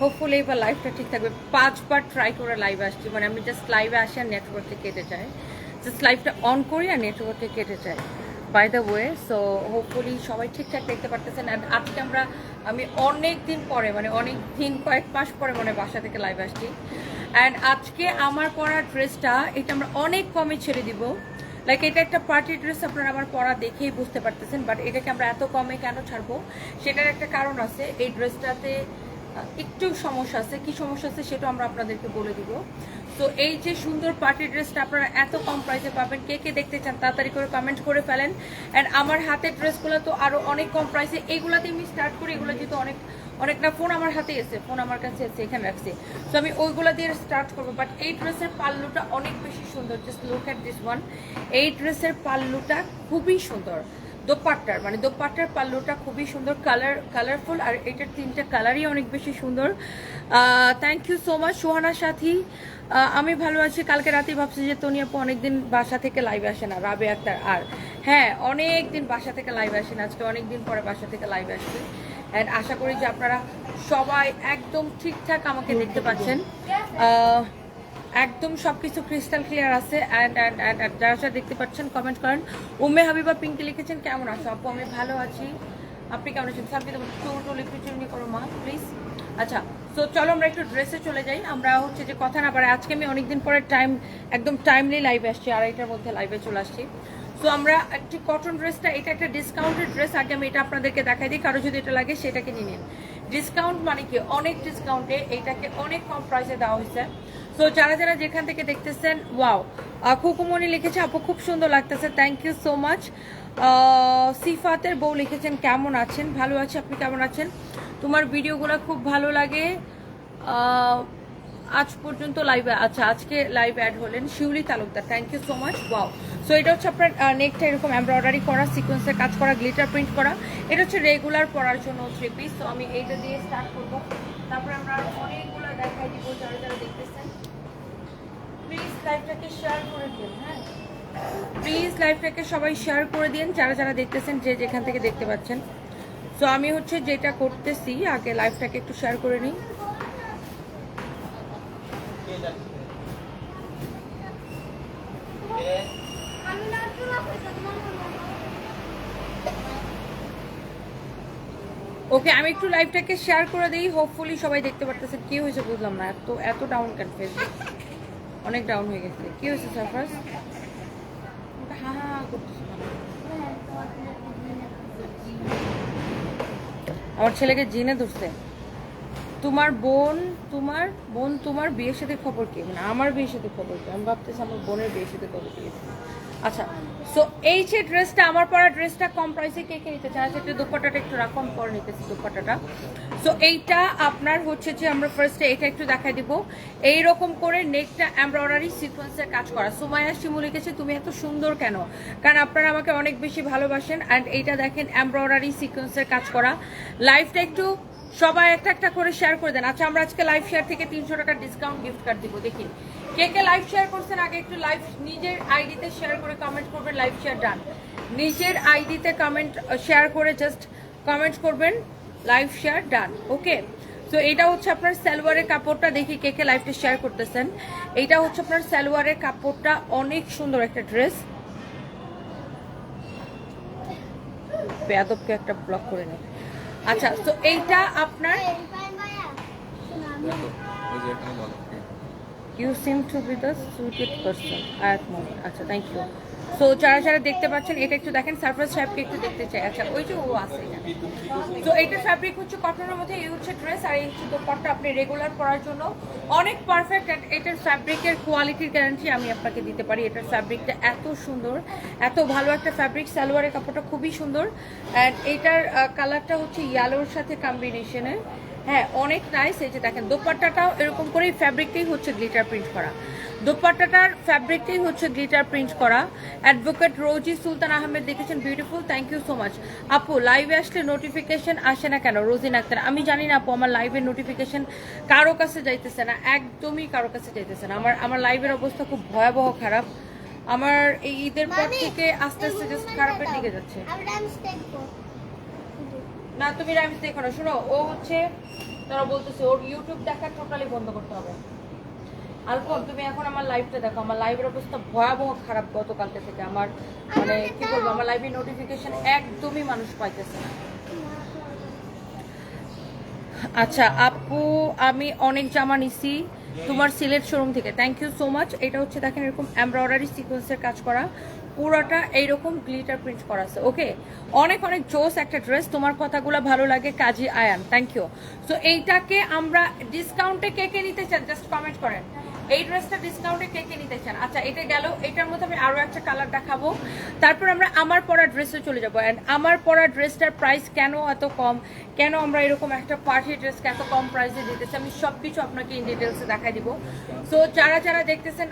Hopefully এবার লাইভটা ঠিক থাকবে। পাঁচবার ট্রাই করে লাইভ আসছি। মানে আমি জাস্ট লাইভে আসি আর নেটওয়ার্কে কেটে যায়। জাস্ট লাইভটা অন করি আর নেটওয়ার্কে কেটে যায়। By the way so hopefully সবাই ঠিকঠাক দেখতে পারতেছেন। অ্যান্ড আজকে আমরা, আমি অনেক দিন পরে মানে অনেক দিন, কয়েক মাস পরে মানে বাসা থেকে লাইভ আসছি। অ্যান্ড আজকে আমার পরা ড্রেসটা এটা আমরা অনেক কমে ছেড়ে দিব। লাইক এটা একটা পার্টি ড্রেস আপনারা আমার পরা দেখেই বুঝতে পারতেছেন। বাট এটাকে আমরা এত কমে কেন ছাড়বো? সেটার একটা কারণ আছে। এই ড্রেসটাতে একটু সমস্যা আছে, কি সমস্যা আছে সেটা আমরা আপনাদেরকে বলে দিব। তো এই যে সুন্দর পার্টি ড্রেসটা আপনারা এত কম প্রাইসে পাবেন, কে কে দেখতে চান তাড়াতাড়ি করে কমেন্ট করে ফেলেন। অ্যান্ড আমার হাতের ড্রেসগুলো তো আরও অনেক কম প্রাইসে এইগুলাতে আমি স্টার্ট করি, এগুলো যেহেতু অনেক, অনেকটা ফোন আমার হাতে এসে ফোন আমার কাছে এসে এখানে রাখছি। তো আমি ওইগুলো দিয়ে স্টার্ট করব বাট এই ড্রেসের পাল্লুটা অনেক বেশি সুন্দর just look at this one এই ড্রেসের পাল্লুটা খুবই সুন্দর। দোপাট্টার মানে দোপাট্টার পাল্লুটা খুবই সুন্দর কালার কালারফুল আর এটার তিনটা কালারই অনেক বেশি সুন্দর। Thank you so much Sohana Sathi. আমি ভালো আছি, কালকে রাতে ভাবছি যে তনি আপু অনেকদিন বাসা থেকে লাইভে আসে না, রাবে আক্তার আর। হ্যাঁ অনেক দিন বাসা থেকে লাইভে আসেন আজকে অনেক দিন পরে বাসা থেকে লাইভে আসছি। অ্যান্ড আশা করি যে আপনারা সবাই একদম ঠিকঠাক আমাকে দেখতে পাচ্ছেন। একদম সবকিছু ক্রিস্টাল ক্লিয়ার আছে অ্যান্ড যারা যারা দেখতে পাচ্ছেন কমেন্ট করেন। উম্মে হাবিবা পিঙ্কি লিখেছেন, কেমন আছো? আপু, আমি ভালো আছি। আপনি কেমন আছেন? সামনে তোমার টু টু লিখে করো মা? প্লিজ আচ্ছা তো চলো আমরা একটু ড্রেসে চলে যাই। আমরা হচ্ছে যে কথা না পারে আজকে আমি অনেকদিন পরে টাইম একদম টাইমলি লাইভে আসছি, আড়াইটার মধ্যে লাইভে চলে আসছি। সো আমরা একটি কটন ড্রেসটা এটা একটা ডিসকাউন্টেড ড্রেস আগে আমি এটা আপনাদেরকে দেখাই দিই, কারও যদি এটা লাগে সেটাকে নিয়ে নিন। ডিসকাউন্ট মানে কি? অনেক ডিসকাউন্টে এইটাকে অনেক কম প্রাইসে দেওয়া হয়েছে। সো যারা যারা যেখান থেকে দেখতেছেন ওয়াও খুকুমনি লিখেছে, আপু, খুব সুন্দর লাগতেছে থ্যাংক ইউ সো মাচ সিফাতের বউ লিখেছেন, কেমন আছেন? ভালো আছে, আপনি কেমন আছেন? তোমার ভিডিওগুলো খুব ভালো লাগে। আজ পর্যন্ত লাইভে আচ্ছা আজকে লাইভ অ্যাড হলেন Shiuli Talukdar thank you so much wow so এটা হচ্ছে আপনার নেকটা এরকম এমব্রয়ডারি করা সিকোয়েন্সের কাজ করা গ্লিটার প্রিন্ট করা। এটা হচ্ছে রেগুলার পরার জন্য থ্রি পিস তো আমি এইটা দিয়ে স্টার্ট করব। তারপরে আমরা অনেকগুলো দেখাই দিব, যারা যারা প্লিজ হ্যাঁ? প্লিজ লাইভটাকে সবাই শেয়ার করে দিন, যারা যারা দেখতেছেন, যে যেখান থেকে দেখতে পাচ্ছেন। সো আমি হচ্ছে যেটা করতেছি, আগে লাইভটাকে একটু শেয়ার করে নিই। ওকে আমি একটু লাইভটাকে শেয়ার করে দিই। হোপফুলি সবাই দেখতে পারতেছেন। কি হয়েছে বুঝলাম না। এত এত ডাউন কেন ফেসবুক অনেক ডাউন হয়ে গেছে। কি হয়েছে সারফাস হা হা আমার ছেলেকে জিনে ধরছে। তোমার বোন তোমার বোন, তোমার বিয়ের সাথে খবর কি? মানে আমার বিয়ের সাথে খবর কি? আমি ভাবতেছি আমার বোনের বিয়ের সাথে খবর কি? আচ্ছা সো এই যে ড্রেসটা আমার পরা ড্রেসটা কম প্রাইসে কে কে নিতে চায়, সেটা দুপাটাটা একটু রাখম করে নিতেছি দুপাটাটা সো এইটা আপনার হচ্ছে যে আমরা ফার্স্টে এটা একটু দেখাই দিব। এই রকম করে নেকটা এমব্রয়ডারি সিকোয়েন্সের কাজ করা। সুমায়া শিমু লিখেছে, তুমি এত সুন্দর কেন? কারণ আপনারা আমাকে অনেক বেশি ভালোবাসেন। অ্যান্ড এইটা দেখেন এমব্রয়ডারি সিকোয়েন্সের কাজ করা। লাইফটা একটু সবাই একটা একটা করে শেয়ার করে দেন। আচ্ছা আমরা আজকে লাইভ শেয়ার থেকে তিনশো টাকার ডিসকাউন্ট গিফট কার্ড দিব, দেখি। কে কে লাইভ শেয়ার করছেন আগে একটু লাইভ নিজের আইডিতে শেয়ার করে কমেন্ট করবেন লাইভ শেয়ার ডান নিজের আইডিতে কমেন্ট শেয়ার করে জাস্ট কমেন্ট করবেন লাইভ শেয়ার ডান ওকে তো এটা হচ্ছে আপনার সালোয়ারের কাপড়টা, দেখি কে কে লাইভটা শেয়ার করতেছেন। এটা হচ্ছে আপনার সালোয়ারের কাপড়টা, অনেক সুন্দর একটা ড্রেস বেয়াদবকে একটা ব্লক করে নেই আচ্ছা তো এইটা আপনার? You seem to be the sweetest person Ayat Mohan আচ্ছা থ্যাংক ইউ সো যারা যারা দেখতে পাচ্ছেন, এটা একটু দেখেন সারপ্রাইজ সাহেবকে একটু দেখতে চাই। আচ্ছা ওই যে ও আছে তো এইটা ফ্যাব্রিক হচ্ছে কটনের মধ্যে, এই হচ্ছে ড্রেস আর এই হচ্ছে দোপাট্টা আপনি রেগুলার পরার জন্য। অনেক পারফেক্ট অ্যান্ড এটার ফ্যাব্রিকের কোয়ালিটির গ্যারান্টি আমি আপনাকে দিতে পারি। এটার ফ্যাব্রিকটা এত সুন্দর, এত ভালো একটা ফ্যাব্রিক সালোয়ারের কাপড়টা খুবই সুন্দর। অ্যান্ড এইটার কালারটা হচ্ছে ইয়েলোর সাথে কম্বিনেশনের হ্যাঁ অনেক নাইস এই যে দেখেন, দোপাট্টাটাও এরকম করেই ফ্যাব্রিকটাই হচ্ছে গ্লিটার প্রিন্ট করা। দোপাট্টাটার ফ্যাব্রিকটাই হচ্ছে গ্লিটার প্রিন্ট করা। অ্যাডভোকেট রোজি সুলতান আহমেদ দেখেছেন beautiful thank you so much আপু লাইভে আসলে নোটিফিকেশন আসে না কেন? রোজিন আক্তার আমি জানি না আপু আমার লাইভের নোটিফিকেশন কারও কাছে যাইতেছে না একদমই কারও কাছে যাইতেছে না। আমার আমার লাইভের অবস্থা খুব ভয়াবহ খারাপ। আমার এই ঈদের পর থেকে আস্তে আস্তে জাস্ট খারাপের দিকে যাচ্ছে। না তুমি রাইমস দেখো না। শোনো ও হচ্ছে তারা বলতেছে ওর ইউটিউব দেখা টোটালি বন্ধ করতে হবে। আলফোন তুমি এখন আমার লাইভটা দেখো, আমার লাইভের অবস্থা ভয়াবহ খারাপ গতকালকে থেকে। আমার মানে কি বলব, আমার লাইভের নোটিফিকেশন একদমই মানুষ পাইতেছে না। আচ্ছা আপু, আমি অনেক জামা নিছি। তোমার সিলেট শোরুম থেকে। থ্যাংক ইউ সো মাচ এটা হচ্ছে, দেখেন, এরকম এমব্রয়ডারি সিকোয়েন্সের কাজ করা। পুরোটা এইরকম গ্লিটার প্রিন্ট করা আছে ওকে অনেক অনেক জোস একটা ড্রেস তোমার কথাগুলো ভালো লাগে, Kazi Ayan. Thank you so এইটাকে আমরা ডিসকাউন্টে কে কে নিতে চান? জাস্ট কমেন্ট করেন। এই ড্রেসটা ডিসকাউন্টে কে কে নিতে চান? আচ্ছা এটা গেল, এটার মধ্যে আমি আরও একটা কালার দেখাবো। তারপর আমরা আমার পরা ড্রেসে চলে যাব। অ্যান্ড আমার পরা ড্রেসটার প্রাইস কেন এত কম? কেন আমরা এরকম একটা পার্টি ড্রেসকে এত কম প্রাইসে দিতেছি? আমি সব কিছু আপনাকে ইন ডিটেলসে দেখাই দিব। সো যারা যারা দেখতেছেন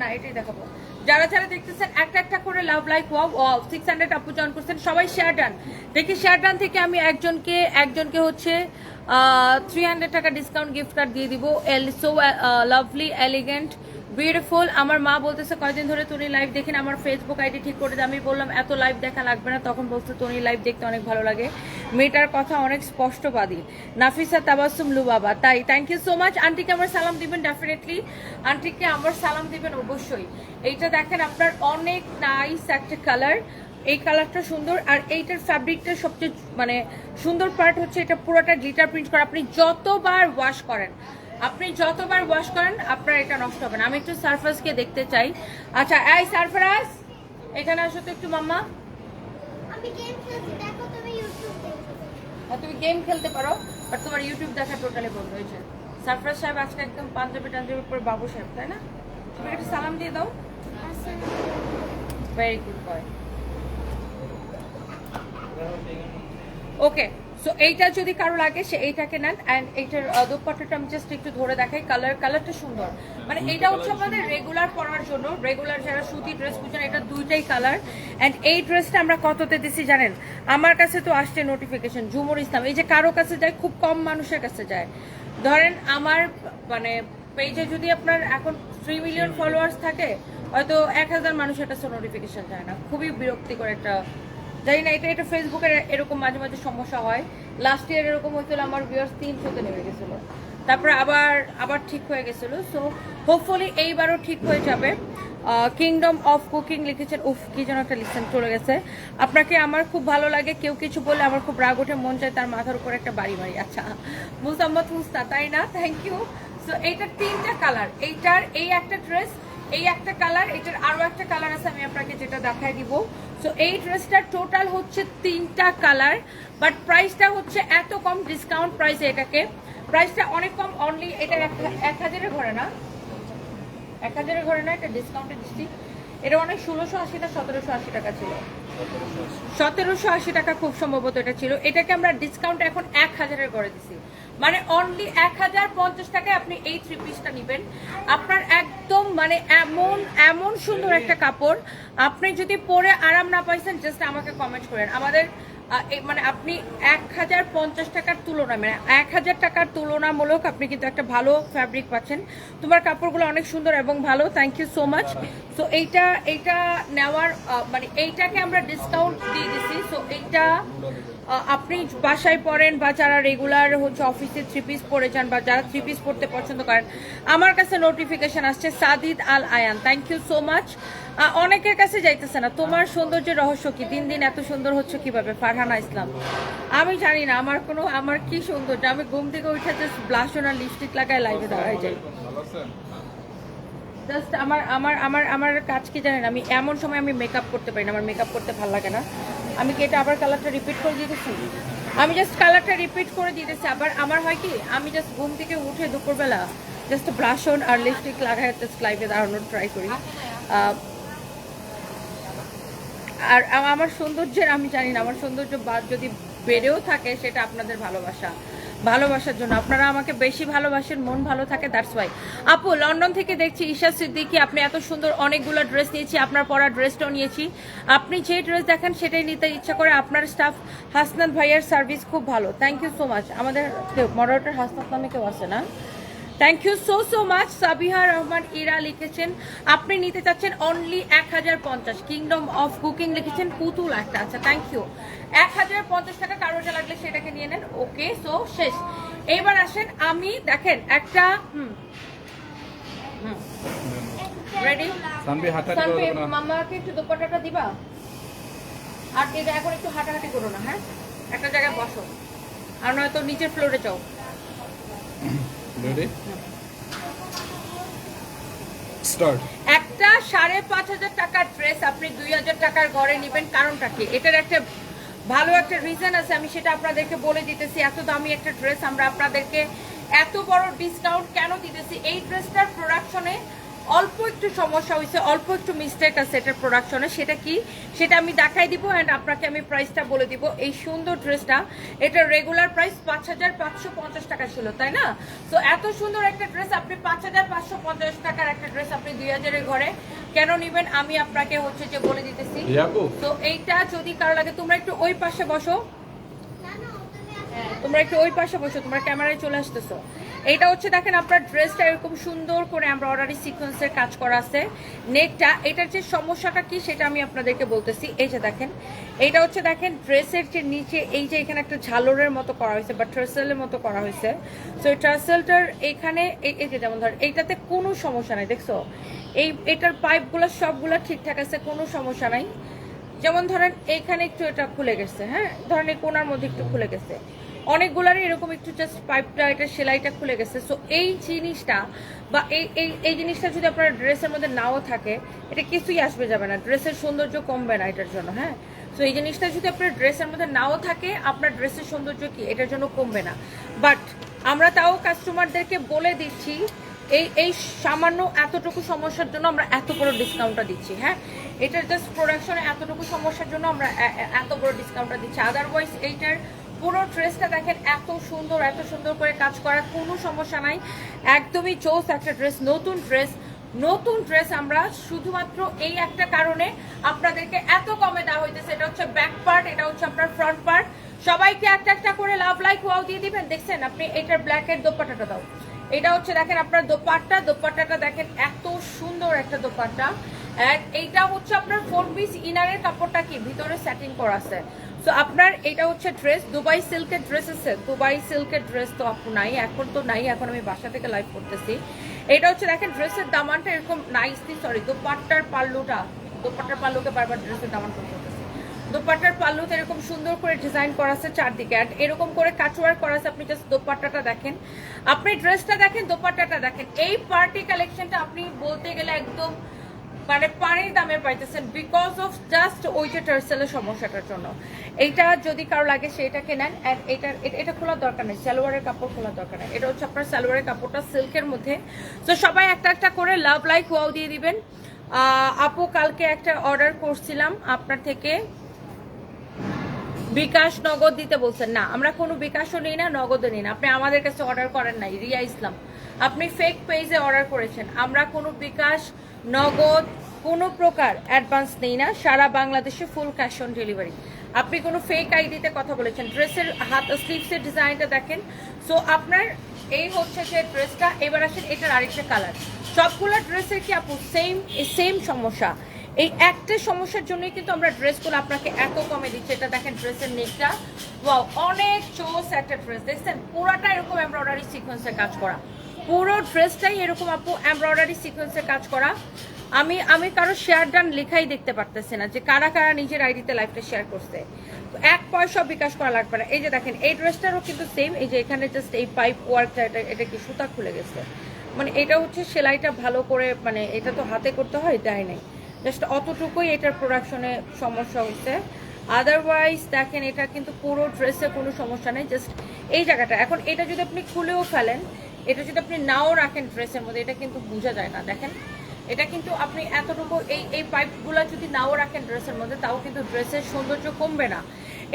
না, এটাই দেখাবো। যারা যারা দেখতেছেন, একটা একটা করে love like wow six hundred আপু জয়েন করছেন, সবাই শেয়ার ডান দেখি শেয়ার ডান থেকে আমি একজনকে একজনকে হচ্ছে থ্রি হান্ড্রেড টাকা ডিসকাউন্ট গিফট কার্ড দিয়ে দিব। এল সো লাভলি এলিগেন্ট বিউটিফুল আমার মা বলতেছে, কয়দিন ধরে তুমি লাইভ দেখেন, আমার ফেসবুক আইডি ঠিক করে আমি বললাম, এত লাইভ দেখা লাগবে না। তখন বলছে তুমি লাইভ দেখতে অনেক ভালো লাগে। মেয়েটার কথা অনেক স্পষ্টবাদী। নাফিসা তাবাসুম লুবাবা, তাই থ্যাংক ইউ সো মাচ আন্টিকে আমার সালাম দিবেন ডেফিনেটলি আন্টিকে আমার সালাম দিবেন, অবশ্যই। এইটা দেখেন, আপনার অনেক নাইস একটা কালার এই কালারটা সুন্দর আর এইটার ফ্যাব্রিকটা সবচেয়ে মানে সুন্দর পার্ট হচ্ছে এটা পুরোটা গ্লিটার প্রিন্ট করা। আপনি যতবার ওয়াশ করেন আপনি যতবার ওয়াশ করেন আপনার এটা নষ্ট হবে না। আমি একটু সারফাসকে দেখতে চাই। আচ্ছা এই সারফারাস এখানে আসো তো একটু মাম্মা। তুমি ইউটিউব দেখো। আর তুমি গেম খেলতে পারো আর তোমার ইউটিউব দেখা টোটালি বন্ধ হয়েছে সারফরাজ সাহেব আজকে একদম পাঞ্জাবি টাঞ্জাবি পরে বাবু সাহেব তাই না? তুমি একটা সালাম দিয়ে দাও। Very good boy okay so এইটা যদি কারও লাগে সে এইটাকে নেন অ্যান্ড এইটার দোপাট্টাটা আমি জাস্ট একটু ধরে দেখাই কালার কালারটা সুন্দর। মানে এটা হচ্ছে আপনাদের রেগুলার পরার জন্য রেগুলার যারা সুতি ড্রেস বুঝেন এটা দুইটাই কালার অ্যান্ড এই ড্রেসটা আমরা কততে দিছি জানেন? আমার কাছে তো আসছে নোটিফিকেশন ঝুমুর ইসলাম। এই যে কারও কাছে যায় খুব কম মানুষের কাছে যায়। ধরেন আমার মানে পেজে যদি আপনার এখন থ্রি মিলিয়ন ফলোয়ার্স থাকে হয়তো এক হাজার মানুষের কাছে নোটিফিকেশন যায় না। খুবই বিরক্তিকর একটা জানি না, এটা এটা ফেসবুকে এরকম মাঝে মাঝে সমস্যা হয়। লাস্ট ইয়ার এরকম হয়েছিল, আমার ভিউয়ার্স তিনশোতে নেমে গেছিল। তারপরে আবার আবার ঠিক হয়ে গেছিল। সো হোপফুলি এইবারও ঠিক হয়ে যাবে। কিংডম অফ কুকিং লিখেছেন, উফ, কি যেন একটা লিখছেন চলে গেছে। আপনাকে আমার খুব ভালো লাগে, কেউ কিছু বললে আমার খুব রাগ ওঠে, মন চায় তার মাথার উপর একটা বাড়ি বাড়ি। আচ্ছা মুসাম্মদ মুস্তা, তাই না? থ্যাংক ইউ সো এইটার তিনটা কালার এইটার এই একটা ড্রেস এই একটা কালার এটার আরও একটা কালার আছে, আমি আপনাকে যেটা দেখায় দিব। সো এই ড্রেসটার টোটাল হচ্ছে তিনটা কালার বাট প্রাইসটা হচ্ছে এত কম ডিসকাউন্ট প্রাইস এটাকে। প্রাইসটা অনেক কম অনলি এটা এক হাজারের ঘরে না। এক হাজারের ঘরে না, এটা ডিসকাউন্টে দিচ্ছি। এটা অনেক ষোলোশো আশি না সতেরোশো আশি টাকা ছিল। সতেরোশো আশি টাকা খুব সম্ভবত এটা ছিল। এটাকে আমরা ডিসকাউন্ট এখন এক হাজারের করে দিছি। মানে অনলি এক হাজার পঞ্চাশ টাকায় আপনি এই থ্রি পিসটা নেবেন। আপনার একদম মানে এমন এমন সুন্দর একটা কাপড়। আপনি যদি পরে আরাম না পাইছেন জাস্ট আমাকে কমেন্ট করেন। আমাদের মানে আপনি এক হাজার পঞ্চাশ টাকার তুলনা মানে এক হাজার টাকার তুলনামূলক আপনি কিন্তু একটা ভালো ফ্যাব্রিক পাচ্ছেন। তোমার কাপড়গুলো অনেক সুন্দর এবং ভালো thank you so much so এইটা এইটা নেওয়ার মানে এইটাকে আমরা ডিসকাউন্ট দিয়ে দিছি। সো এইটা আপনি বাসায় পড়েন বা যারা রেগুলার হচ্ছে অফিসে থ্রি পিস পরে যান বা যারা থ্রি পিস পরতে পছন্দ করেন, আমার কাছে নোটিফিকেশন আসছে Sadid Al Ayan. Thank you so much অনেকের কাছে যাইতেছে না। তোমার সৌন্দর্যের রহস্য কি? দিন দিন এত সুন্দর হচ্ছে কীভাবে? ফারহানা ইসলাম। আমি জানি না, আমার কোনো, আমার কি সৌন্দর্য? আমি ঘুম থেকে উঠে জাস্ট ব্লাশন আর লিপস্টিক লাগায় লাইভে দাঁড়াই যাই। জাস্ট আমার আমার আমার আমার কাজ কি জানেন? আমি এমন সময় আমি মেকআপ করতে পারি না। আমার মেকআপ করতে ভালো লাগে না। আমি কি এটা আবার কালারটা রিপিট করে দিতেছি? আমি জাস্ট কালারটা রিপিট করে দিতেছি। আবার আমার হয় কি, আমি জাস্ট ঘুম থেকে উঠে দুপুরবেলা জাস্ট ব্লাশন আর লিপস্টিক লাগাই জাস্ট লাইভে দাঁড়ানোর ট্রাই করি। আর আমার সৌন্দর্যের, আমি জানি না, আমার সৌন্দর্য বাদ যদি বেড়েও থাকে, সেটা আপনাদের ভালোবাসা। ভালোবাসার জন্য। আপনারা আমাকে বেশি ভালোবাসেন, মন ভালো থাকে দ্যাটস ওয়াই আপু, লন্ডন থেকে দেখছি ঈশা সিদ্দিকি, আপনি এত সুন্দর অনেকগুলো ড্রেস নিয়েছি, আপনার পরা ড্রেসটাও নিয়েছি। আপনি যে ড্রেস দেখেন সেটাই নিতে ইচ্ছা করে আপনার স্টাফ হাসনাত ভাইয়ার সার্ভিস খুব ভালো। থ্যাংক ইউ সো মাচ আমাদের মডারেটর হাসনাত নামে কেউ আছে না? Thank you so so much Sabiha Rahman Ira লিখেছেন। আপনি নিতে চাচ্ছেন অনলি এক হাজার পঞ্চাশ। কিংডম অফ কুকিং লিখেছেন পুতুল একটা আচ্ছা থ্যাংক ইউ এক হাজার পঞ্চাশ টাকা কারোটা লাগলে সেটাকে নিয়ে নেন। ওকে সো শেষ। এইবার আসেন আমি দেখেন একটা হুম। হুম। রেডি মামাকে একটু দিবা? আর এটা এখন একটু হাঁটাহাঁটি করো না হ্যাঁ? একটা জায়গায় বসো। আর নয়তো নিচের ফ্লোরে যাও। রেডি স্টার্ট একটা সাড়ে পাঁচ হাজার টাকার ড্রেস আপনি দুই হাজার টাকার ঘরে নেবেন, কারণটা কি? এটার একটা ভালো একটা রিজন আছে, আমি সেটা আপনাদেরকে বলে দিতেছি। এত দামি একটা ড্রেস আমরা আপনাদেরকে এত বড় ডিসকাউন্ট কেন দিতেছি? এই ড্রেসটার প্রোডাকশনে অল্প একটু সমস্যা হয়েছে অল্প একটু মিস্টেক আছে এটার প্রোডাকশনে সেটা কি? সেটা আমি দেখাই দিব অ্যান্ড আপনাকে আমি প্রাইসটা বলে দিব। এই সুন্দর ড্রেসটা এটার রেগুলার প্রাইস পাঁচ হাজার পাঁচশো পঞ্চাশ টাকা ছিল তাই না? তো এত সুন্দর একটা ড্রেস আপনি পাঁচ হাজার পাঁচশো পঞ্চাশ টাকার একটা ড্রেস আপনি দুই হাজারের ঘরে কেন নেবেন? আমি আপনাকে হচ্ছে যে বলে দিতেছি। তো এইটা যদি কারও লাগে তোমরা একটু ওই পাশে বসো। তোমরা একটু ওই পাশে বসো তোমরা ক্যামেরায় চলে আসতেছো। এইটা হচ্ছে দেখেন আপনার ড্রেসটা এরকম সুন্দর করে আমরা অর্ডারি সিকোয়েন্সের কাজ করা আছে। নেকটা এটার যে সমস্যাটা কি সেটা আমি আপনাদেরকে বলতেছি। এই যে দেখেন এইটা হচ্ছে দেখেন ড্রেসের যে নিচে এই যে এখানে একটা ঝালরের মতো করা হয়েছে বা ট্রাসেলের মতো করা হয়েছে। তো এই ট্রাসেলটার এখানে এই এই যে যেমন ধর এইটাতে কোনো সমস্যা নাই, দেখছ? এই, এটার পাইপগুলো সবগুলো ঠিকঠাক আছে, কোনো সমস্যা নাই। যেমন ধরেন এইখানে একটু এটা খুলে গেছে হ্যাঁ? ধরেন এই কোনার মধ্যে একটু খুলে গেছে। অনেকগুলারই এরকম একটু জাস্ট পাইপটা এটা সেলাইটা খুলে গেছে। সো এই জিনিসটা বা এই এই এই জিনিসটা যদি আপনার ড্রেসের মধ্যে নাও থাকে, এটা কিছুই আসবে যাবে না। ড্রেসের সৌন্দর্য কমবে না এটার জন্য হ্যাঁ? সো এই জিনিসটা যদি আপনার ড্রেসের মধ্যে নাও থাকে, আপনার ড্রেসের সৌন্দর্য কি? এটার জন্য কমবে না। বাট আমরা তাও কাস্টমারদেরকে বলে দিচ্ছি, এই এই সামান্য এতটুকু সমস্যার জন্য আমরা এত বড় ডিসকাউন্টটা দিচ্ছি হ্যাঁ? এটার জাস্ট প্রোডাকশনে এতটুকু সমস্যার জন্য আমরা এত বড় ডিসকাউন্টটা দিচ্ছি। আদারওয়াইজ এইটার পুরো ড্রেসটা দেখেন, এত সুন্দর এত সুন্দর করে কাজ করা, কোনো সমস্যা নাই। একদমই চোস একটা ড্রেস, নতুন ড্রেস নতুন ড্রেস আমরা শুধুমাত্র এই একটা কারণে আপনাদেরকে এত কমে দেওয়া হইতেছে। এটা হচ্ছে ব্যাক পার্ট এটা হচ্ছে আপনার ফ্রন্ট পার্ট সবাইকে একটা একটা করে লাভ লাইক ওয়াও দিয়ে দিবেন। দেখছেন আপনি, এটার ব্ল্যাকের দোপাটাটা দাও। এটা হচ্ছে দেখেন আপনার দোপাট্টা, দোপাট্টাটা দেখেন এত সুন্দর একটা দোপাট্টা। এইটা হচ্ছে আপনার ফোর পিস ইনারের কাপড়টা কি? ভিতরে সেটিং করা আছে। তো আপনার এটা হচ্ছে ড্রেস দুবাই সিল্কের ড্রেস আছে। দুবাই সিল্কের ড্রেস তো আপু নাই, এখন তো নাই, এখন আমি বাসা থেকে লাইভ করতেছি। এটা হচ্ছে দেখেন ড্রেসের দামানটা এরকম নাইসলি সরি দোপাট্টার পাল্লুটা, দোপাট্টার পাল্লুকে বারবার ড্রেসের দামান করতেছি দোপাট্টার পাল্লুতে এরকম সুন্দর করে ডিজাইন করা আছে চারদিকে, আর এরকম করে কাচওয়ার করা আছে, আপনি জাস্ট দোপাট্টাটা দেখেন। আপনি ড্রেসটা দেখেন, দোপাট্টাটা দেখেন। এই পার্টি কালেকশনটা আপনি বলতে গেলে একদম মানে পানির দামে পাইতেছেন বিকজ অফ জাস্ট ওইটা টার্সেলের সমস্যাটার জন্য। এইটা যদি কারও লাগে সেটাকে নেন এটা এটা- এটা খোলার দরকার নেই, সালোয়ারের কাপড় খোলার দরকার নেই। এটা হচ্ছে আপনার সালোয়ারের কাপড়টা সিল্কের মধ্যে। তো সবাই একটা একটা করে লাভ লাইক ওয়াও দিয়ে দিবেন। আপু, কালকে একটা অর্ডার করছিলাম আপনার থেকে। বিকাশ নগদ দিতে বলছেন। না, আমরা কোনো বিকাশও নিই না, নগদও নিই না। আপনি আমাদের কাছে অর্ডার করেন নাই, রিয়া ইসলাম। আপনি ফেক পেজে অর্ডার করেছেন। আমরা কোনো বিকাশ নগদ কোনো প্রকার অ্যাডভান্স নেই না, সারা বাংলাদেশে ফুল ক্যাশ অন ডেলিভারি আপনি কোনো ফেক আইডিতে কথা বলেছেন ড্রেসের হাত স্লিভসের ডিজাইনটা দেখেন। সো আপনার এই হচ্ছে যে ড্রেসটা এবার আসেন এটার আরেকটা কালার সবগুলো ড্রেসের কি আপু সেম সেম সমস্যা? এই একটা সমস্যার জন্যই কিন্তু আমরা ড্রেসগুলো আপনাকে এত কমে দিচ্ছি। এটা দেখেন ড্রেসের নেকটা অনেক চোস একটা ড্রেস দেখছেন? পুরাটা এরকম এমব্রয়ডারি সিকোয়েন্সের কাজ করা। পুরো ড্রেসটাই এরকম আপু এমব্রয়ডারি সিকোয়েন্সের কাজ করা। আমি আমি কারও শেয়ার ডান লেখাই দেখতে পারতেছি না যে কারা কারা নিজের আইডিতে লাইফটা শেয়ার করছে। এক পয়সা বিকাশ করা লাগবে না। এই যে দেখেন, এই ড্রেসটারও কিন্তু সেম এই যে এখানে জাস্ট এই পাইপ ওয়ার্কটা এটা এটা কি সুতা খুলে গেছে। মানে এটা হচ্ছে সেলাইটা ভালো করে মানে এটা তো হাতে করতে হয়, দেয় নাই। জাস্ট অতটুকুই এটার প্রোডাকশনে সমস্যা হয়েছে। আদারওয়াইজ দেখেন, এটা কিন্তু পুরো ড্রেসে কোনো সমস্যা নেই। জাস্ট এই জায়গাটা। এখন এটা যদি আপনি খুলেও ফেলেন এটা যদি আপনি নাও রাখেন ড্রেসের মধ্যে, এটা কিন্তু বোঝা যায় না, দেখেন। এটা কিন্তু আপনি এতটুকু এই এই পাইপগুলো যদি নাও রাখেন ড্রেসের মধ্যে, তাও কিন্তু ড্রেসের সৌন্দর্য কমবে না।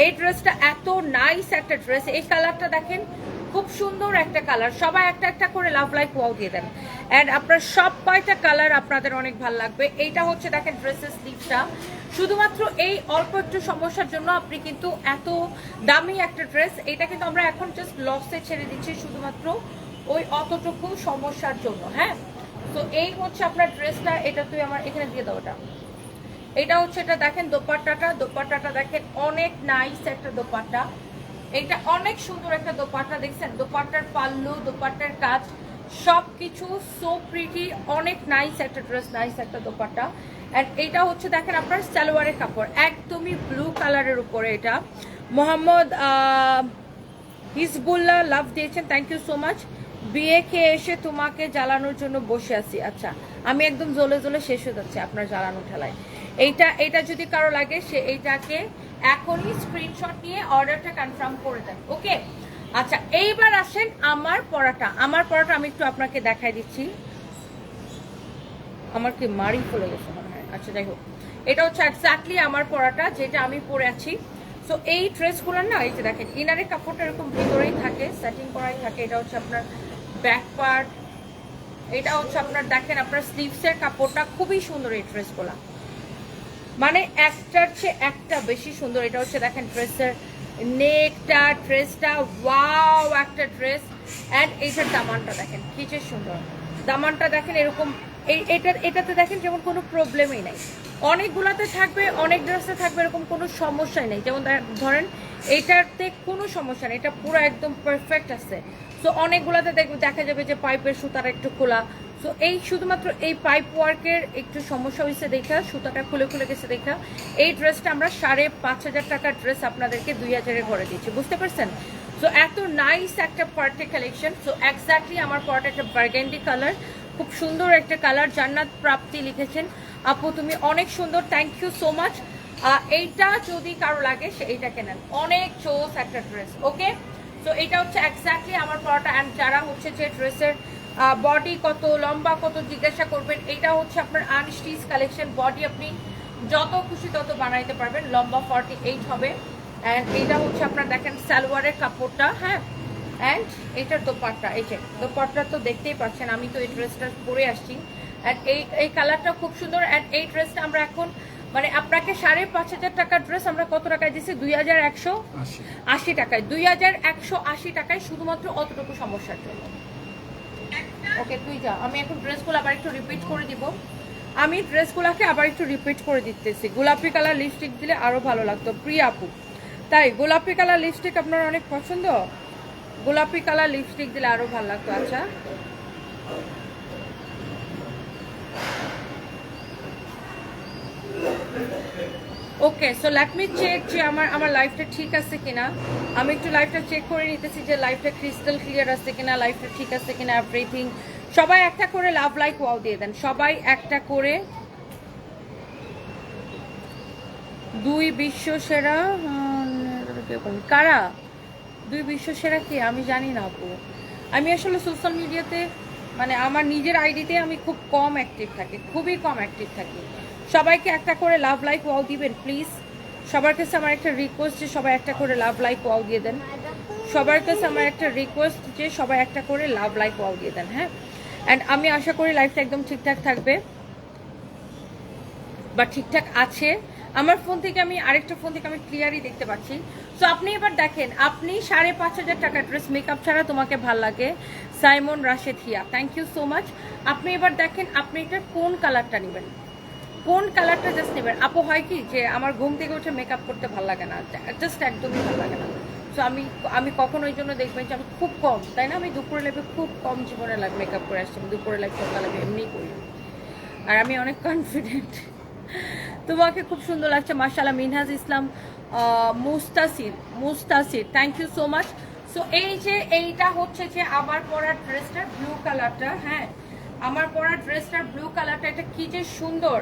এই ড্রেসটা এত নাইস একটা ড্রেস এই কালারটা দেখেন, খুব সুন্দর একটা কালার সবাই একটা একটা করে লাভ লাইক ওয়াও দিয়ে দেন। অ্যান্ড আপনার সব কয়টা কালার আপনাদের অনেক ভালো লাগবে। এইটা হচ্ছে, দেখেন ড্রেসের স্লিভটা শুধুমাত্র এই অল্প একটু সমস্যার জন্য আপনি কিন্তু এত দামি একটা ড্রেস এটা কিন্তু আমরা এখন জাস্ট লসে ছেড়ে দিচ্ছি শুধুমাত্র ওই অতটুকু সমস্যার জন্য হ্যাঁ? তো এই হচ্ছে আপনার ড্রেসটা এটা তুই আমার এখানে দিয়ে দাও ওটা। এটা হচ্ছে, এটা দেখেন দোপাট্টাটা দোপাট্টাটা দেখেন অনেক নাইস একটা দোপাট্টা। এটা অনেক সুন্দর একটা দোপাট্টা, দেখছেন? দোপাট্টার পাল্লু, দোপাট্টার কাজ সব কিছু সো প্রিটি অনেক নাইস একটা ড্রেস নাইস একটা দোপাট্টা। অ্যান্ড এটা হচ্ছে, দেখেন আপনার সালোয়ারের কাপড়, একদমই ব্লু কালারের উপরে এটা। মোহাম্মদ হিজবুল্লাহ লাভ দিয়েছেন থ্যাংক ইউ সো মাচ বিয়ে খেয়ে এসে তোমাকে জ্বালানোর জন্য বসে আছি। আচ্ছা আমি একদম জ্বলে জ্বলে শেষ হয়ে যাচ্ছি আপনার জ্বালানো ঠেলায়। এইটা এটা যদি কারও লাগে, সে এইটাকে এখনই স্ক্রিনশট নিয়ে অর্ডারটা কনফার্ম করে দেন ওকে আচ্ছা এইবার আসেন আমার পড়াটা আমার পড়াটা আমি একটু আপনাকে দেখাই দিচ্ছি। আমার কি মারি ফুলে গেছে মনে হয়। আচ্ছা যাই হোক। এটা হচ্ছে এক্স্যাক্টলি আমার পরাটা, যেটা আমি পরে আছি। সো এই ড্রেসগুলোর না, এই যে দেখেন ইনারের কাপড়টা এরকম ভিতরেই থাকে সেটিং করাই থাকে, এটা হচ্ছে আপনার ব্যাক পার্ট এটা হচ্ছে আপনার দেখেন, আপনার স্লিভসের কাপড়টা খুবই সুন্দর এই ড্রেসগুলো মানে একটার চেয়ে একটা বেশি সুন্দর। এটা হচ্ছে দেখেন ড্রেসের নেকটা ড্রেসটা ওয়াও একটা ড্রেস অ্যান্ড এইটার দামানটা দেখেন, কি যে সুন্দর। দামানটা দেখেন এরকম এটার, এটাতে দেখেন যেমন কোনো প্রবলেমই নাই। অনেকগুলাতে থাকবে, অনেক ড্রেসে থাকবে, এরকম কোনো সমস্যাই নেই। যেমন ধরেন এইটাতে কোনো সমস্যা নেই, এটা পুরো একদম পারফেক্ট আছে। সো অনেকগুলাতে দেখবে দেখা যাবে যে পাইপের সুতাটা একটু খোলা। সো এই শুধুমাত্র এই পাইপ ওয়ার্কের একটু সমস্যা হয়েছে দেখা, সুতাটা খুলে খুলে গেছে দেখা। এই ড্রেসটা আমরা সাড়ে পাঁচ হাজার টাকার ড্রেস আপনাদেরকে দুই হাজারে ঘরে দিচ্ছি বুঝতে পারছেন? সো এত নাইস একটা পার্টি কালেকশন সো এক্স্যাক্টলি আমার পরটা একটা বার্গেন্ডি কালার খুব সুন্দর একটা কালার জান্নাত প্রাপ্তি লিখেছেন। আপু, তুমি অনেক সুন্দর থ্যাংক ইউ সো মাচ এইটা যদি কারও লাগে, সে এইটা কেনেন। অনেক চোস একটা ড্রেস ওকে তো এটা হচ্ছে এক্স্যাক্টলি আমার পরাটা। অ্যান্ড যারা হচ্ছে যে ড্রেসের বডি কত লম্বা, কত জিজ্ঞাসা করবেন, এটা হচ্ছে আপনার আনস্টিচ কালেকশন বডি আপনি যত খুশি তত বানাইতে পারবেন। লম্বা ফর্টি এইট হবে। অ্যান্ড এটা হচ্ছে আপনার দেখেন সালোয়ারের কাপড়টা হ্যাঁ? অ্যান্ড এটার দোপাট্টা, এই যে, দোপাট্টা তো দেখতেই পাচ্ছেন, আমি তো এই ড্রেসটা পরে আসছি। অ্যান্ড এই এই কালারটা খুব সুন্দর। অ্যান্ড এই ড্রেসটা আমরা এখন মানে আপনাকে সাড়ে পাঁচ হাজার টাকার ড্রেস আমরা কত টাকায় দিচ্ছি দুই হাজার একশো আশি। টাকায়। দুই হাজার একশো আশি টাকায় শুধুমাত্র অতটুকু সমস্যার জন্য। ওকে তুই যা। আমি এখন ড্রেসগুলো আবার একটু রিপিট করে দিব। আমি ড্রেসগুলোকে আবার একটু রিপিট করে দিতেছি। গোলাপি কালার লিপস্টিক দিলে আরও ভালো লাগতো। প্রিয়া আপু তাই গোলাপি কালার লিপস্টিক আপনার অনেক পছন্দ? গোলাপি কালার লিপস্টিক দিলে আরও ভালো লাগতো। আচ্ছা। Okay so let me check যে আমার আমার লাইফটা ঠিক আছে কিনা। আমি একটু লাইফটা চেক করে নিতেছি যে লাইফটা ক্রিস্টাল ক্লিয়ার আছে কিনা লাইফটা ঠিক আছে কিনা এভরিথিং সবাই একটা করে লাভ লাইক ওয়াও দিয়ে দেন। সবাই একটা করে দুই বিশ্ব সেরা কারা? দুই বিশ্ব সেরা কি? আমি জানি না আপু। আমি আসলে সোশ্যাল মিডিয়াতে মানে আমার নিজের আইডিতে আমি খুব কম অ্যাক্টিভ থাকি, খুবই কম অ্যাক্টিভ থাকি। সবাইকে একটা করে লাভ লাইক ওয়াও দিবেন প্লিজ সবার কাছে আমার একটা রিকোয়েস্ট যে সবাই একটা করে লাভ লাইক ওয়াও দিয়ে দেন। সবার কাছে আমার একটা রিকোয়েস্ট যে সবাই একটা করে লাভ লাইক ওয়াও দিয়ে দেন হ্যাঁ? অ্যান্ড আমি আশা করি লাইফটা একদম ঠিকঠাক থাকবে। বা ঠিকঠাক আছে। আমার ফোন থেকে আমি আরেকটা ফোন থেকে আমি ক্লিয়ারই দেখতে পাচ্ছি। সো আপনি এবার দেখেন, আপনি সাড়ে পাঁচ হাজার টাকা ড্রেস মেকআপ ছাড়া তোমাকে ভালো লাগে। Saimon Rashed Hiya thank you so much আপনি এবার দেখেন, আপনি এটার কোন কালারটা নেবেন? কোন কালারটা জাস্ট নেবেন? আপু, হয় কি যে আমার ঘুম থেকে উঠে মেকআপ করতে ভালো লাগে না জাস্ট একদমই ভালো লাগে না। সো আমি আমি কখন ওই জন্য দেখবেন যে আমি খুব কম, তাই না? আমি দুপুরে লাইফে খুব কম জীবনে লাইফ মেকআপ করে আসছি, আমি দুপুরে লাইফ সকালে আমি এমনিই করি। আর আমি অনেক কনফিডেন্ট তোমাকে খুব সুন্দর লাগছে মার্শাল্লাহ Minhaj Islam Mustasir Mustasir thank you so much so এই যে, এইটা হচ্ছে যে আবার পরার ড্রেসটা ব্লু কালারটা হ্যাঁ? আমার পরা ড্রেসটার ব্লু কালারটা এটা কি যে সুন্দর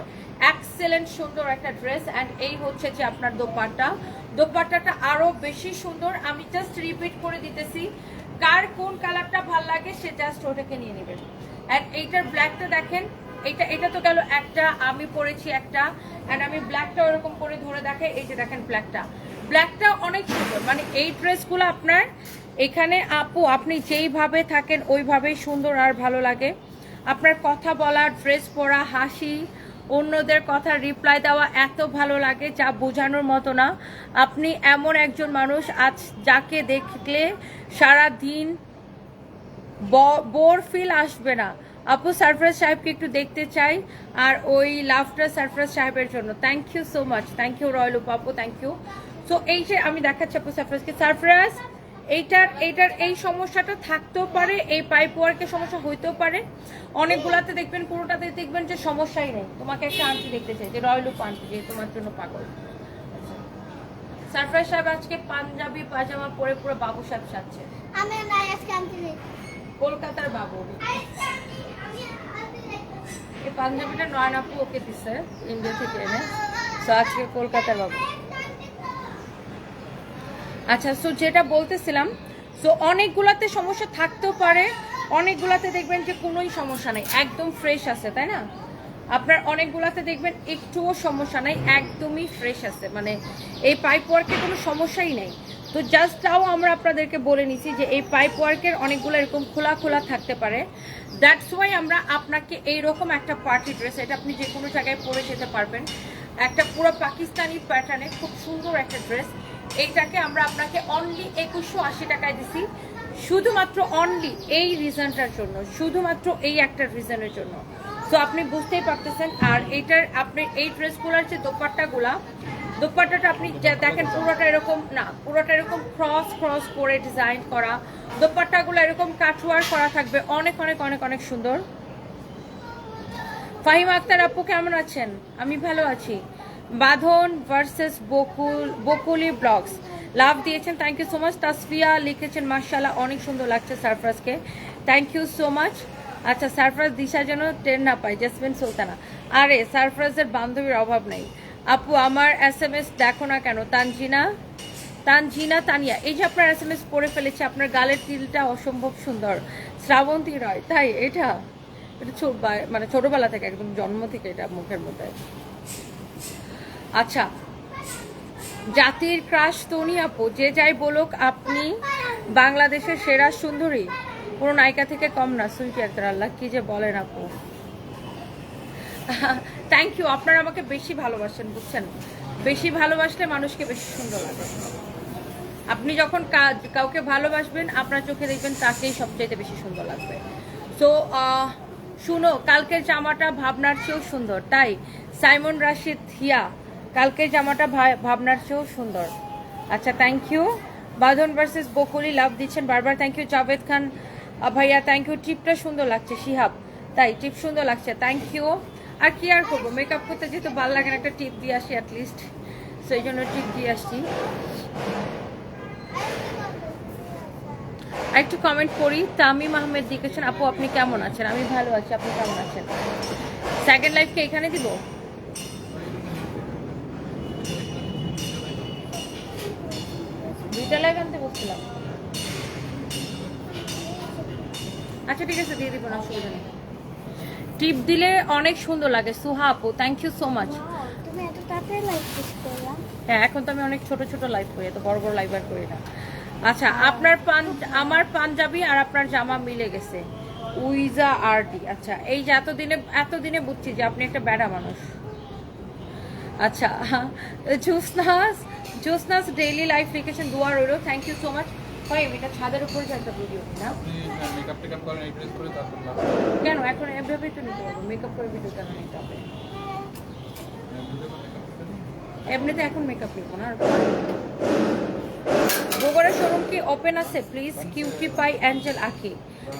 এক্সেলেন্ট সুন্দর একটা ড্রেস অ্যান্ড এই হচ্ছে যে আপনার দোপাট্টা। দোপাট্টাটা আরও বেশি সুন্দর, আমি জাস্ট রিপিট করে দিতেছি, কার কোন কালারটা ভালো লাগে সে জাস্ট ওটাকে নিয়ে নেবেন। অ্যান্ড এইটার ব্ল্যাকটা দেখেন এটা এটা তো গেল একটা, আমি পরেছি একটা অ্যান্ড আমি ব্ল্যাকটা ওরকম করে ধরে দেখে, এই যে দেখেন ব্ল্যাকটা ব্ল্যাকটা অনেক সুন্দর মানে এই ড্রেসগুলো আপনার, এখানে আপু, আপনি যেইভাবে থাকেন, ওইভাবেই সুন্দর আর ভালো লাগে। আপনার কথা বলা ড্রেস পরা, হাসি, অন্যদের কথা রিপ্লাই দেওয়া এত ভালো লাগে যা বোঝানোর মতো না। আপনি এমন একজন মানুষ আজ যাকে দেখলে সারা দিন বোর ফিল আসবে না। আপু সারফরাজ সাহেবকে একটু দেখতে চাই আর ওই লাভটা সারফরাজ সাহেবের জন্য। Thank you so much thank you royal আপু থ্যাংক ইউ সো এই যে আমি দেখাচ্ছি আপু সারফরাজকে সারফরাজ এইটার এইটার এই সমস্যাটা থাকতেও পারে এই পাইপ ওয়ার্কের সমস্যা হইতেও পারে। অনেকগুলাতে দেখবেন পুরোটাতে দেখবেন যে সমস্যাই নেই। তোমাকে একটা আন্টি দেখতে চাই যে রয়্যাল আন্টি যে তোমার জন্য পাগল। সারফরাজ সাহেব আজকে পাঞ্জাবি পাজামা পরে পুরো বাবু সাহেব সাজছে। আমি নাই আজকে কলকাতার বাবু। এই পাঞ্জাবিটা নয়ন আপু ওকে দিছে ইন্ডিয়া থেকে এনে। সো আজকে কলকাতার বাবু। আচ্ছা সো যেটা বলতেছিলাম সো অনেকগুলাতে সমস্যা থাকতেও পারে, অনেকগুলাতে দেখবেন যে কোনোই সমস্যা নেই, একদম ফ্রেশ আছে, তাই না? আপনার অনেকগুলাতে দেখবেন একটুও সমস্যা নাই, একদমই ফ্রেশ আছে মানে এই পাইপ ওয়ার্কে কোনো সমস্যাই নেই। তো জাস্ট তাও আমরা আপনাদেরকে বলে নিছি যে এই পাইপ ওয়ার্কের অনেকগুলো এরকম খোলা খোলা থাকতে পারে। দ্যাটস ওয়াই আমরা আপনাকে এইরকম একটা পার্টি ড্রেস এটা আপনি যে কোনো জায়গায় পরে যেতে পারবেন। একটা পুরো পাকিস্তানি প্যাটার্নে খুব সুন্দর একটা ড্রেস এইটাকে আমরা আপনাকে অনলি একুশশো আশি টাকায় দিছি। শুধুমাত্র অনলি এই রিজনটার জন্য, শুধুমাত্র এই একটা রিজনের জন্য। তো আপনি বুঝতেই পারতেছেন, আর এইটার আপনি, এই ড্রেসগুলোর যে দোপাট্টাগুলা, দোপাট্টাটা আপনি দেখেন, পুরোটা এরকম, না, পুরোটা এরকম ক্রস ক্রস করে ডিজাইন করা। দোপাট্টাগুলো এরকম কাটওয়ার করা থাকবে, অনেক অনেক অনেক অনেক সুন্দর। ফাহিম আক্তার আপু কেমন আছেন? আমি ভালো আছি। বাঁধন ভার্সেস বকুল, বকুলি ব্লগস লাভ দিয়েছেন thank you so much Tasfia লিখেছেন মার্শাল্লাহ অনেক সুন্দর লাগছে সারফরাজকে থ্যাংক ইউ সো মাচ আচ্ছা সারফরাজ দিশা যেন ট্রেন না পায় জেসমিন সুলতানা। আরে সারফরাজের বান্ধবীর অভাব নেই। আপু, আমার এস এম এস দেখো না কেন? তানজিনা তানজিনা, তানিয়া। এই যে আপনার এস এম এস পড়ে ফেলেছে, আপনার গালের তিলটা অসম্ভব সুন্দর। শ্রাবন্তী রয়, তাই এটা? এটা মানে ছোটবেলা থেকে, একদম জন্ম থেকে এটা মুখের মধ্যে। আচ্ছা। জাতির ক্রাশ তনি আপু, যে যাই বলুক, আপনি বাংলাদেশের সেরা সুন্দরী, কোনো নায়িকা থেকে কম না, সুইটি আক্তার আল্লাহ কি যে বলেন আপু। থ্যাংক ইউ আপনারা আমাকে বেশি ভালোবাসেন, বুঝছেন? বেশি ভালোবাসলে মানুষকে বেশি সুন্দর লাগে। আপনি যখন কাজ, কাউকে ভালোবাসবেন, আপনার চোখে দেখবেন তাকেই সবচাইতে বেশি সুন্দর লাগবে। তো শুনো, কালকের জামাটা ভাবনার চেয়েও সুন্দর, তাই সাইমন রাশিদ হিয়া কালকের জামাটা ভাবনার চেয়েও সুন্দর। আচ্ছা থ্যাংক ইউ বাঁধন ভার্সেস বকুলি লাভ দিচ্ছেন বারবার। Thank you Javed Khan. ভাইয়া থ্যাংক ইউ টিপটা সুন্দর লাগছে, শিহাব। তাই, টিপ সুন্দর লাগছে। থ্যাংক ইউ আর কি আর করব? মেকআপ করতে যেহেতু ভালো লাগে না, একটা টিপ দিয়ে আসি অ্যাটলিস্ট সেই জন্য টিপ দিয়ে আসছি। একটু কমেন্ট করি। তামিম আহমেদ লিখেছেন, আপু, আপনি কেমন আছেন? আমি ভালো আছি, আপনি কেমন আছেন? সেকেন্ড লাইফকে এখানে দিব? দুইটা লাইভ আনতে বলছিলাম আচ্ছা ঠিক আছে দিয়ে দিব না অসুবিধা নেই। টিপ দিলে অনেক সুন্দর লাগে। সুহা আপু থ্যাংক ইউ সো মাচ হ্যাঁ এখন তো আমি অনেক ছোট ছোট লাইভ করি এত বড় বড় লাইভ আর করি না। আচ্ছা আপনার পান আমার পাঞ্জাবি আর আপনার জামা মিলে গেছে। উইজা আরডি। আচ্ছা এই যে এতদিনে এতদিনে বুঝছি যে আপনি একটা বেড়া মানুষ। আচ্ছা জোসনাস জোসনাস ডেইলি লাইফ লিখেছেন দুয়ার রইল। থ্যাংক ইউ সো মাচ হয় এটা ছাদের উপরে যে একটা ভিডিও না? মেকআপ টেকআপ করেন এই ড্রেস করে তারপর লাভ কেন? এখন এভাবেই তো নিতে পারব মেকআপ করে ভিডিও কেন নিতে হবে? এমনিতে এখন মেকআপ নিবো না। বগুড়া শোরুম কি ওপেন আছে? Please cutie pie angel Akhi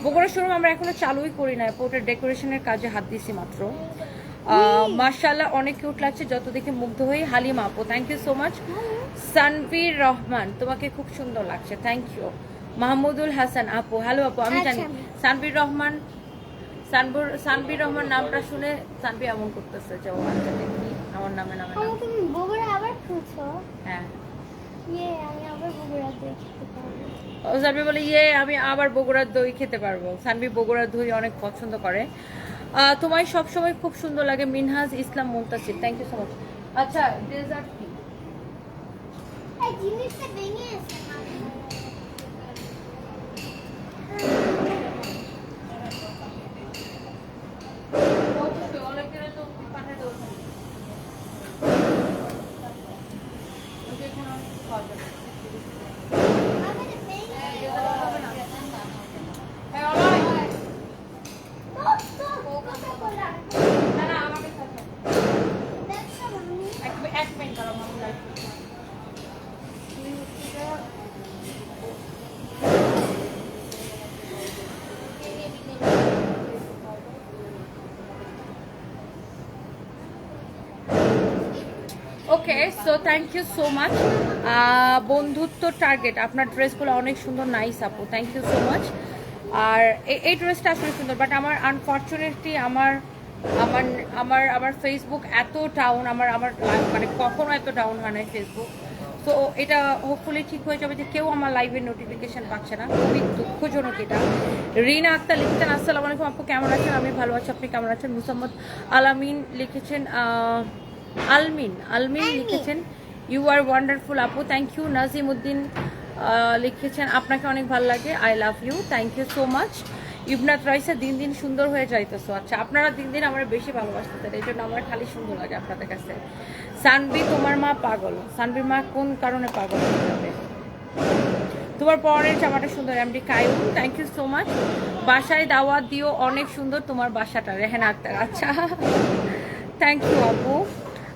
Bogura showroom আমরা এখনও চালুই করি না পোর্টের ডেকোরেশনের কাজে হাত দিছি মাত্র। মার্শাল্লাহ অনেক কিউট লাগছে। যত দেখে মুগ্ধ হই হালিমা আপু thank you so much Sanvir Rahman তোমাকে খুব সুন্দর লাগছে। থ্যাংক ইউ মাহমুদুল হাসান আপু হ্যালো আপু আমি জানি আচ্ছা। সানভীর রহমান সানবুর সানভীর রহমান নামটা শুনে সানভি এমন করতেছে যে ও আচ্ছা দেখি আমার নামে নামে তুমি বগুড়া আবার খুঁজছো? হ্যাঁ। ইয়ে আমি আবার বগুড়া দেখতে পারব। ও সানভি বলে ইয়ে আমি আবার বগুড়ার দই খেতে পারব। সানভি বগুড়ার দই অনেক পছন্দ করে। তোমায় সবসময় খুব সুন্দর লাগে Minhaj Islam Muntasir. Thank you so much আচ্ছা ডেজার্ট কি এই জিনিসটা ভেঙে আছে অবশ্যই অনেকের তো পাঠাতে ওঠে যে কোনো খাওয়া যাবে। আমাদের ভেঙে ডেজার্ট হবে না হ্যাঁ অলরাইট তো তো কথা বলা না না আমাকে খাওয়া দেখছ মামি এক এক মিনিট দাঁড়াও মামু live okay so thank you so much বন্ধুত্ব টার্গেট আপনার ড্রেসগুলো অনেক সুন্দর নাইস আপু থ্যাংক ইউ সো মাচ আর এই ড্রেসটা আসলে সুন্দর বাট আমার আনফর্চুনেটলি আমার আমার আমার আমার ফেসবুক এত ডাউন আমার আমার মানে কখনো এত ডাউন হয় না ফেসবুক তো এটা হোপফুলি ঠিক হয়ে যাবে যে কেউ আমার লাইভের নোটিফিকেশন পাচ্ছে না। খুবই দুঃখজনক এটা। রিনা আক্তার লিখেছেন, আসসালামু আলাইকুম আপু, কেমন আছেন? আমি ভালো আছি, আপনি কেমন আছেন? মুসাম্মদ আলামিন লিখেছেন আলমিন আলমিন লিখেছেন ইউ আর ওয়ান্ডারফুল আপু থ্যাংক ইউ নাজিম উদ্দিন লিখেছেন আপনাকে অনেক ভালো লাগে I love you thank you so much Ibnath Raisa দিন দিন সুন্দর হয়ে যাইতেছো। আচ্ছা আপনারা দিন দিন আমার বেশি ভালোবাসতেছেন এই জন্য আমার খালি সুন্দর লাগে আপনাদের কাছে। সানবি তোমার মা পাগল। সানবির মা কোন কারণে পাগল হয়ে যাবে? তোমার পরের জামাটা সুন্দর MD Kayum thank you so much বাসায় দাওয়াত দিও অনেক সুন্দর তোমার বাসাটা রেহেনা আক্তার। আচ্ছা থ্যাংক ইউ আপু।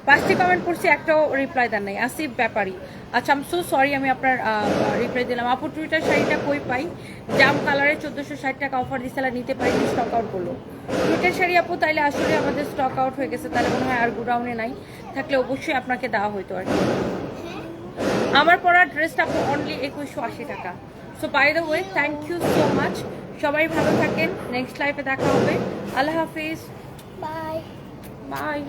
পাঁচটি কমেন্ট করছি একটাও রিপ্লাই দেন নাই। আসিফ ব্যাপারী। আচ্ছা আম সো সরি আমি আপনার রিপ্লাই দিলাম। আপু টুইটার শাড়িটা কই পাই? জাম কালারে চোদ্দোশো ষাট টাকা অফার দিয়েছিল নিতে পারি স্টক আউট করল। টুইটার শাড়ি আপু তাইলে আসলে আমাদের স্টক আউট হয়ে গেছে তাহলে মনে হয় আর গোডাউনে নাই। থাকলে অবশ্যই আপনাকে দেওয়া হইতো আর আমার পরা ড্রেসটা আপু অনলি একুশশো আশি টাকা। So by the way thank you so much সবাই ভালো থাকেন। নেক্সট লাইফে দেখা হবে। আল্লাহ হাফিজ। Bye bye